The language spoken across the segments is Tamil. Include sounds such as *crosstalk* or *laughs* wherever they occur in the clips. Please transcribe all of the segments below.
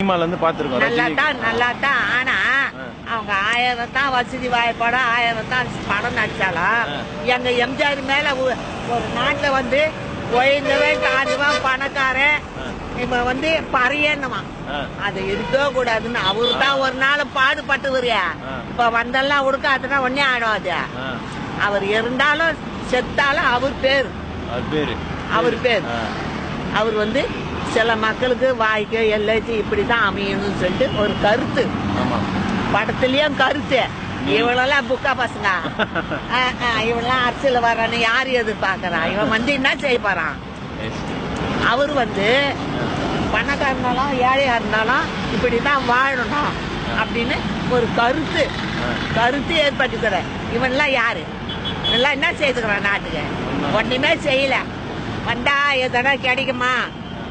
சினிமால இருந்து பாத்துருக்கோம். நல்லா தான் நல்லா தான் ஆனா அவங்க ஆயிரம் தான் வசதி வாய்ப்பாடும் ஆயிரம் தான் படம் நடிச்சாலும் ஆ. எங்க எம்ஜிஆர் மேல ஒரு நாட்டுல வந்து உயர்ந்தவன் தாழ்ந்தவன் பணக்காரன் இவன் வந்து பறையன்னுவான். அது இருக்க கூடாதுன்னு. அவரு தான் ஒரு நாள் பாடுபட்டுவரியா ஆ. இப்ப வந்தெல்லாம் உடுக்காதுன்னா ஒன்னே ஆடாது அவர் இருந்தாலும் செத்தாலும் அவர் பேர். அவர் பேர். அவர் வந்து சில மக்களுக்கு வாய்க்கு எல்லாத்தையும் இப்படிதான் அமையணும்னு சொல்லிட்டு ஒரு கருத்து. படத்துலயும் கருத்து. இவளெல்லாம் புக்கா பசங்க? *laughs* இவளெல்லாம் அரசியல் வரான்னு யாரு எதிர்பார்க்கறா? இவன் வந்து என்ன செய்ய போறான். அவர் வந்து பணக்கார இருந்தாலும் ஏழையா இருந்தாலும் இப்படிதான் வாழணும் அப்படின்னு ஒரு கருத்து. கருத்து ஏற்பட்டுக்கிற. இவன்லாம் யாரு? இவன்லாம் என்ன செய்துக்கிறான் நாட்டுக்கு? ஒண்ணுமே. செய்யல. வந்தா எதனா கிடைக்குமா?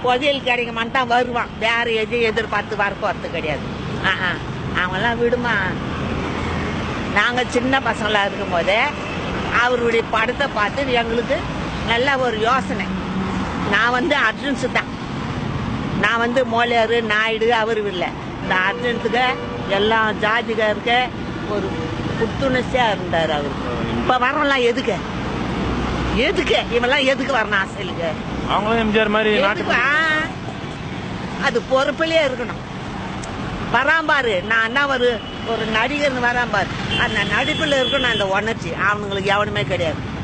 புதையல் கிடைக்குமான்னு தான் வருவான். வேற எதையும் எதிர்பார்த்து வர கிடையாது. ஆ ஆ. விடுமா? நாங்கள் சின்ன பசங்களாக இருக்கும்போதே அவருடைய படத்தை பார்த்து எங்களுக்கு நல்ல ஒரு யோசனை. நான் வந்து அர்ஜுன்ஸு தான் நான் வந்து மோலியார் நாயுடு அவர் இல்லை. இந்த அர்ஜுன்ஸுக்கு எல்லா ஜாதிகாருக்க ஒரு புத்துணர்ச்சியாக இருந்தார் அவர். இப்போ வரலாம் எதுக்கு? எதுக்கு? இவெல்லாம் எதுக்கு வரணும் அரசியலுக்கு அவங்களும் எம்ஜிஆர் மாதிரி எதுக்கு? நாட்டு ஆ, அது பொறுப்பிலே இருக்கணும். வரான் பாரு. நான் என்ன ஒரு ஒரு நடிகர்னு வரான் பாரு. அந்த நடிப்புல இருக்கணும் அந்த உணர்ச்சி. அவனுங்களுக்கு எவனுமே கிடையாது.